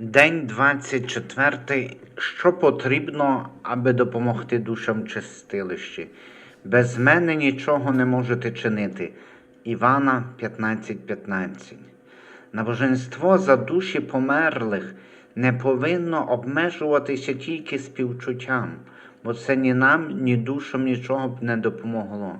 День 24. Що потрібно, аби допомогти душам чистилищі? Без мене нічого не можете чинити. Івана 15.15. Набоженство за душі померлих не повинно обмежуватися тільки співчуттям, бо це ні нам, ні душам нічого б не допомогло.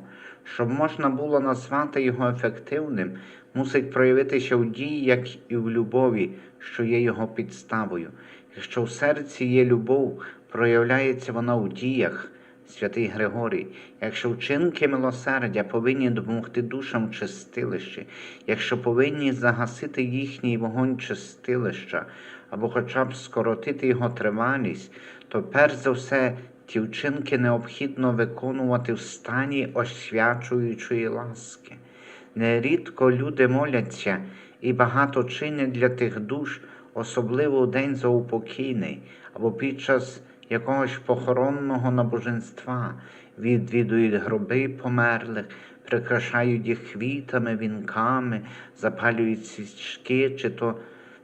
Щоб можна було назвати його ефективним, мусить проявитися в дії, як і в любові, що є його підставою. Якщо в серці є любов, проявляється вона в діях, святий Григорій. Якщо вчинки милосердя повинні допомогти душам чистилищі, якщо повинні загасити їхній вогонь чистилища, або хоча б скоротити його тривалість, то перш за все ті вчинки необхідно виконувати в стані освячуючої ласки. Нерідко люди моляться і багато чинять для тих душ, особливо у день заупокійний або під час якогось похоронного набоженства, відвідують гроби померлих, прикрашають їх квітами, вінками, запалюють свічки, чи то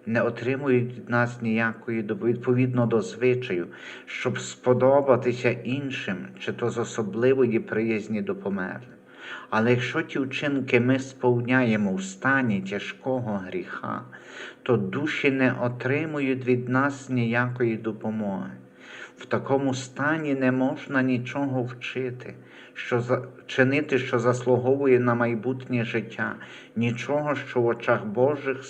не отримують від нас ніякої доби, відповідно до звичаю, щоб сподобатися іншим, чи то з особливої приязні до померлих. Але якщо ті вчинки ми сповняємо в стані тяжкого гріха, то душі не отримують від нас ніякої допомоги. В такому стані не можна нічого вчити, що за... чинити, що заслуговує на майбутнє життя, нічого, що в очах Божих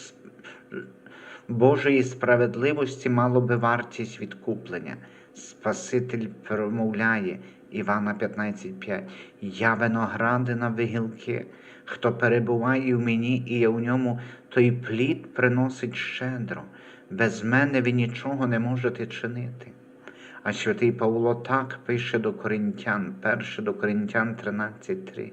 Божої справедливості мало би вартість відкуплення. Спаситель промовляє Івана 15.5 Я виноградина вигілки, хто перебуває в мені і я в ньому, той плід приносить щедро. Без мене ви нічого не можете чинити. А святий Павло так пише до Коринтян, 1 до Коринтян 13.3.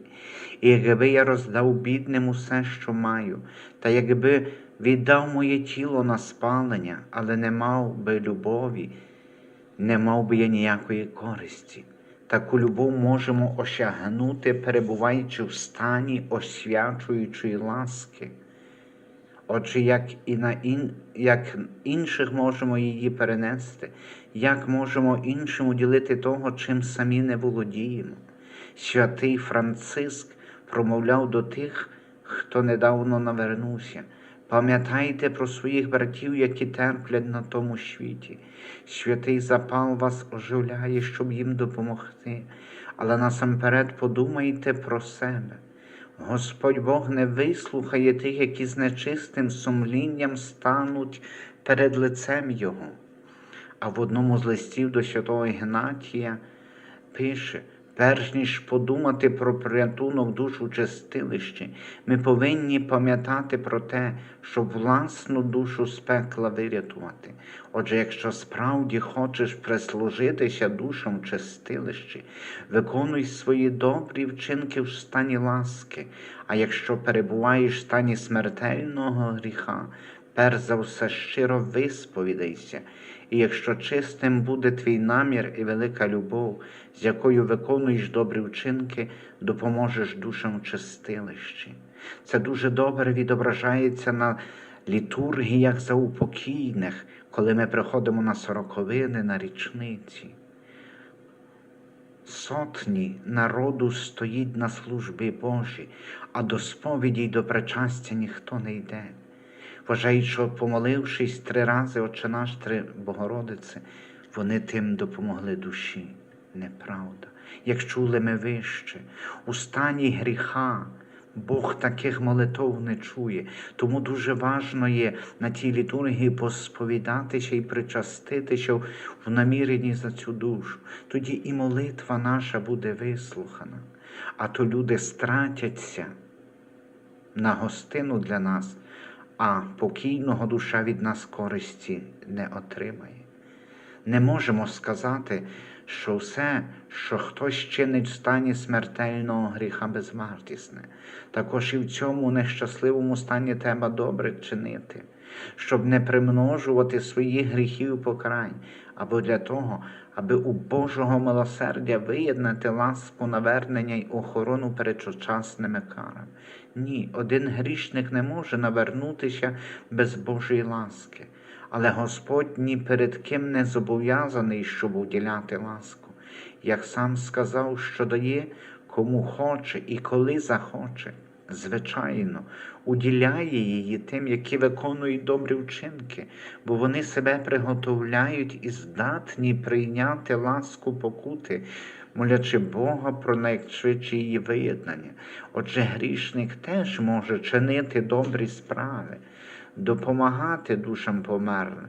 І якби я роздав бідним усе, що маю, та якби віддав моє тіло на спалення, але не мав би любові, не мав би я ніякої користі. Таку любов можемо осягнути, перебуваючи в стані освячуючої ласки. Отже, як і на ін... як інших можемо її перенести, як можемо іншим уділити того, чим самі не володіємо. Святий Франциск промовляв до тих, хто недавно навернувся. Пам'ятайте про своїх братів, які терплять на тому світі. Святий запал вас оживляє, щоб їм допомогти, але насамперед подумайте про себе. Господь Бог не вислухає тих, які з нечистим сумлінням стануть перед лицем Його. А в одному з листів до святого Ігнатія пише, перш ніж подумати про порятунок душ у чистилищі, ми повинні пам'ятати про те, щоб власну душу з пекла вирятувати. Отже, якщо справді хочеш прислужитися душам в чистилищі, виконуй свої добрі вчинки в стані ласки, а якщо перебуваєш в стані смертельного гріха, перш за все щиро висповідайся, і якщо чистим буде твій намір і велика любов, з якою виконуєш добрі вчинки, допоможеш душам в чистилищі. Це дуже добре відображається на літургіях заупокійних, коли ми приходимо на сороковини, на річниці. Сотні народу стоїть на службі Божій, а до сповіді й до причастя ніхто не йде. Вважають, що помолившись три рази Отче наш три Богородиці, вони тим допомогли душі. Неправда. Як чули ми вище, у стані гріха Бог таких молитов не чує. Тому дуже важно є на тій літургії посповідатися і причаститися в наміренні за цю душу. Тоді і молитва наша буде вислухана, а то люди стратяться на гостину для нас, а покійного душа від нас користі не отримає. Не можемо сказати, що все, що хтось чинить в стані смертельного гріха безвартісне, також і в цьому нещасливому стані треба добре чинити, щоб не примножувати своїх гріхів покарань, або для того, аби у Божого милосердя виєднати ласку навернення й охорону перед сучасними карами. Ні, один грішник не може навернутися без Божої ласки. Але Господь ні перед ким не зобов'язаний, щоб уділяти ласку. Як сам сказав, що дає кому хоче і коли захоче. Звичайно, уділяє її тим, які виконують добрі вчинки, бо вони себе приготовляють і здатні прийняти ласку покути, молячи Бога про найшвидше її виєднання. Отже, грішник теж може чинити добрі справи, допомагати душам померлим,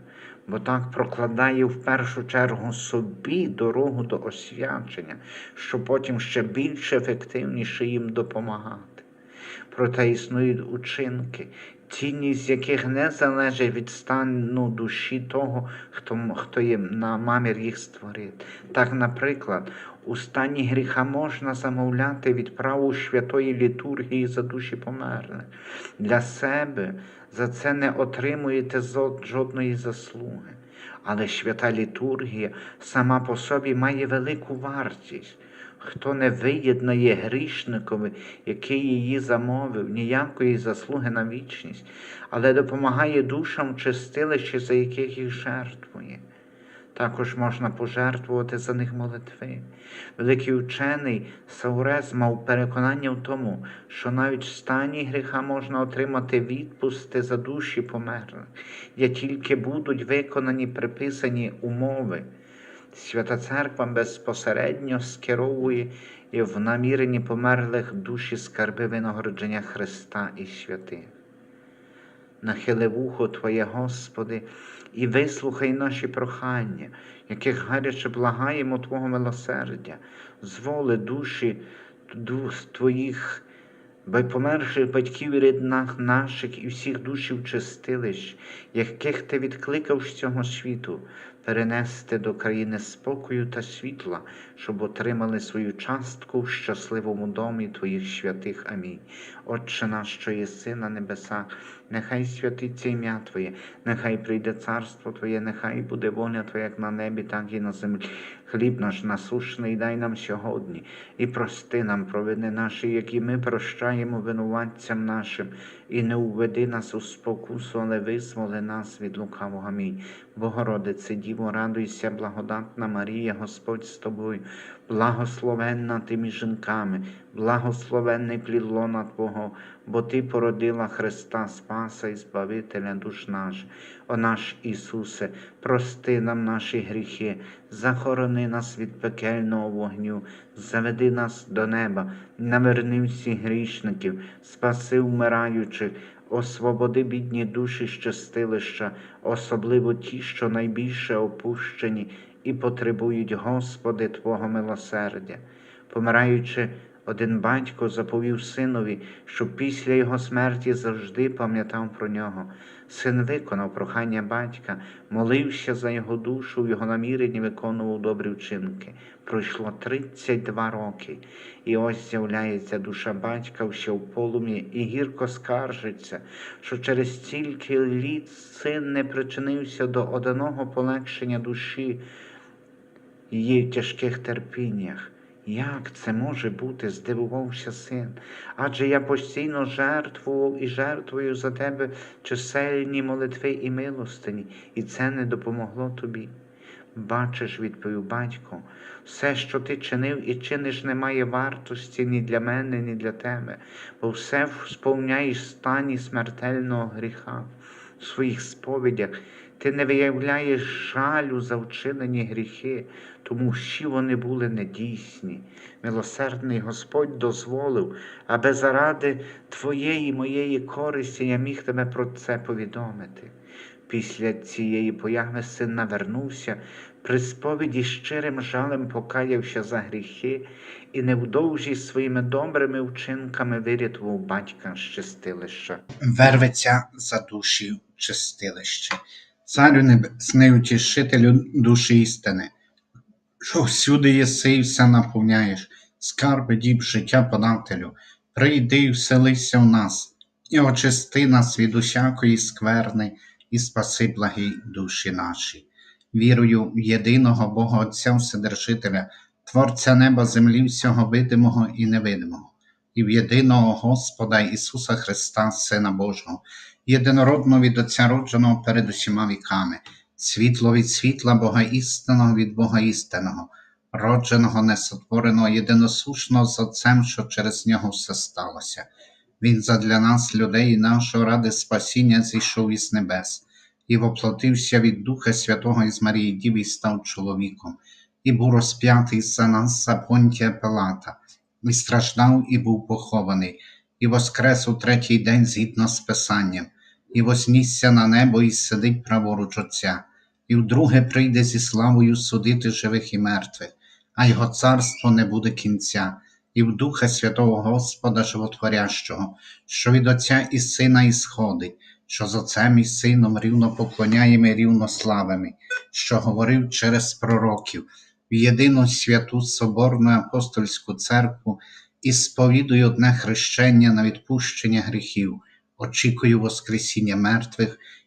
бо так прокладає в першу чергу собі дорогу до освячення, щоб потім ще більш ефективніше їм допомагати. Проте існують учинки, цінність яких не залежить від стану душі того, хто, хто є на намір їх створити. Так, наприклад, у стані гріха можна замовляти відправу святої літургії за душі померлих. Для себе за це не отримуєте жодної заслуги. Але свята літургія сама по собі має велику вартість. Хто не виєднає грішникові, який її замовив, ніякої заслуги на вічність, але допомагає душам чистилище, за яких їх жертвує. Також можна пожертвувати за них молитви. Великий учений Саурез мав переконання в тому, що навіть в стані гріха можна отримати відпусти за душі померлих, як тільки будуть виконані приписані умови. Свята Церква безпосередньо скеровує і в наміренні померлих душі скарби винагородження Христа і святих. Нахили вухо Твоє, Господи, і вислухай наші прохання, яких гаряче благаємо Твого милосердя, зволи душі дух Твоїх бо померших батьків і ріднах наших і всіх душів чистилищ, яких ти відкликав з цього світу, перенести до країни спокою та світла, щоб отримали свою частку в щасливому домі Твоїх святих. Амінь. Отче наш, що єси на небесах, нехай святиться ім'я Твоє, нехай прийде царство Твоє, нехай буде воля Твоя, як на небі, так і на землі. Хліб наш насушний дай нам сьогодні, і прости нам провини наші, які ми прощаємо винуватцям нашим, і не уведи нас у спокусу, але визволи нас від лукавого. мій. Богородице, Діво, радуйся, благодатна Марія, Господь з тобою, благословенна ти між жінками, благословенний плід лона Твого, бо Ти породила Христа Спаса і Збавителя душ наших. О наш Ісусе, прости нам наші гріхи, захорони нас від пекельного вогню, заведи нас до неба, наверни всіх грішників, спаси вмираючих, освободи бідні душі з чистилища, особливо ті, що найбільше опущені і потребують, Господи, Твого милосердя. Помираючи, один батько заповів синові, щоб після його смерті завжди пам'ятав про нього. Син виконав прохання батька, молився за його душу, в його наміренні виконував добрі вчинки. Пройшло 32 роки, і ось з'являється душа батька ще в полум'ї і гірко скаржиться, що через стільки літ син не причинився до одного полегшення душі її в тяжких терпіннях. Як це може бути? здивувався син. Адже я постійно жертвував і жертвую за тебе чисельні молитви і милостині, і це не допомогло тобі. Бачиш, відповів батько, все, що ти чинив і чиниш, не має вартості ні для мене, ні для тебе, бо все сповняєш стані смертельного гріха. В своїх сповідях ти не виявляєш жалю за вчинені гріхи, тому всі вони були недійсні. Милосердний Господь дозволив, аби заради твоєї моєї користі я міг тебе про це повідомити. Після цієї появи син навернувся, при сповіді щирим жалем покаявся за гріхи і невдовзі своїми добрими вчинками вирятував батька з чистилища. Верветься за душі чистилище. Царю небесний утішителю душі істини, що всюди єси і все наповняєш, скарби діб життя подателю, прийди і вселися в нас, і очисти нас від усякої скверни, і спаси благі душі наші. Вірую в єдиного Бога Отця Вседержителя, Творця неба, землі, всього видимого і невидимого, і в єдиного Господа Ісуса Христа, Сина Божого, єдинородного від Отця родженого перед усіма віками, світло від світла Бога істинного від Бога істинного, родженого, несотвореного, єдиносушного з Отцем, що через нього все сталося. Він задля нас, людей, нашого ради спасіння, зійшов із небес, і воплотився від Духа Святого із Марії Діви і став чоловіком, і був розп'ятий за нас за Понтія Пилата, і страждав, і був похований, і воскрес у третій день згідно з Писанням, і вознісся на небо, і сидить праворуч Отця, і вдруге прийде зі славою судити живих і мертвих, а його царство не буде кінця, і в Духа Святого Господа Животворящого, що від Отця і Сина ісходить, що з Отцем і Сином рівно поклоняємо і рівно славимо, що говорив через пророків, в єдину святу Соборну апостольську церкву і сповідую одне хрещення на відпущення гріхів, очікую Воскресіння мертвих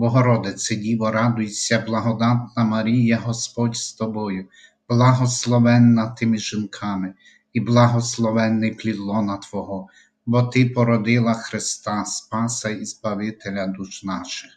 Богородице Діво, радуйся, благодатна Марія, Господь з тобою, благословенна ти між жінками, і благословенний плід лона Твого, бо Ти породила Христа, Спаса і Збавителя душ наших.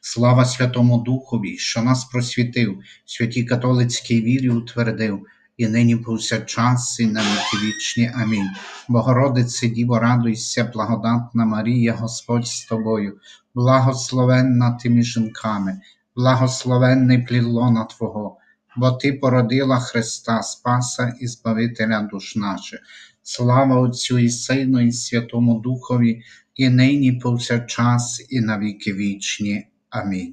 Слава Святому Духові, що нас просвітив, святій католицькій вірі утвердив, і нині повсякчас, і на віки вічні. Амінь. Богородице Діво, радуйся, благодатна Марія, Господь з тобою, благословенна ти між жінками, благословенний плід лона Твого, бо Ти породила Христа Спаса і Збавителя душ наших. Слава Отцю і Сину, і Святому Духові, і нині повсякчас, і на віки вічні. Амінь.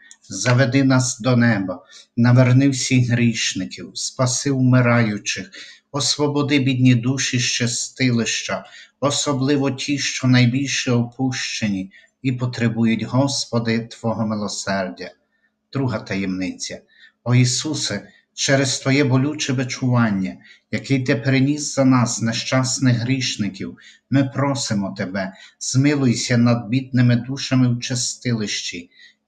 заведи нас до неба, наверни всіх грішників, спаси вмираючих, освободи бідні душі з чистилища, особливо ті, що найбільше опущені і потребують, Господи, Твого милосердя. Друга таємниця. О Ісусе, через Твоє болюче бичування, який Ти переніс за нас, нещасних грішників, ми просимо Тебе, змилуйся над бідними душами в чистилищі,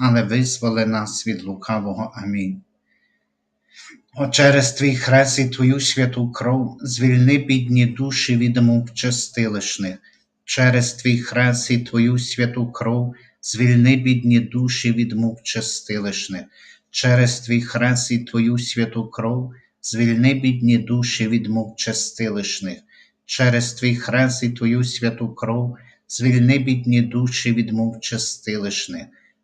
але визволи нас від лукавого. Амінь. О, через твій хрест і твою святу кров звільни бідні душі від мук чистилищних. Через твій хрест і твою святу кров звільни бідні душі від мук чистилищних. Через твій хрест і твою святу кров звільни бідні душі від мук чистилищних. Через твій хрест і твою святу кров звільни бідні душі від мук чистилищних.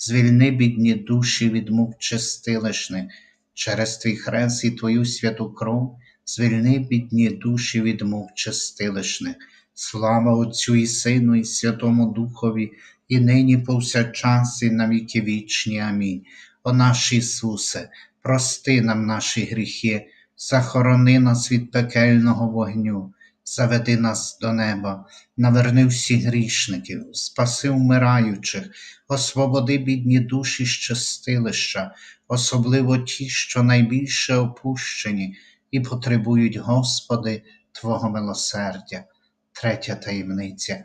звільни бідні душі від мук чистилищних, через твій хрест і твою святу кров, звільни бідні душі від мук чистилищних. Слава Отцю і Сину, і Святому Духові, і нині повсякчас, і на віки вічні. Амінь. О наш Ісусе, прости нам наші гріхи, захорони нас від пекельного вогню, заведи нас до неба, наверни всіх грішників, спаси вмираючих, освободи бідні душі з чистилища, особливо ті, що найбільше опущені і потребують, Господи, Твого милосердя. Третя таємниця.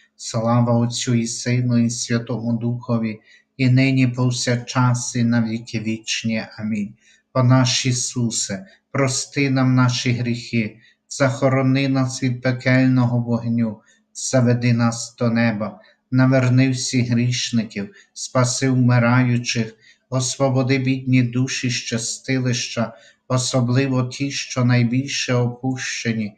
Слава Отцю і Сину, і Святому Духові, і нині повсякчас, і на віки вічні. Амінь. О наш Ісусе, прости нам наші гріхи, захорони нас від пекельного вогню, заведи нас до неба, наверни всіх грішників, спаси вмираючих, освободи бідні душі з чистилища, особливо ті, що найбільше опущені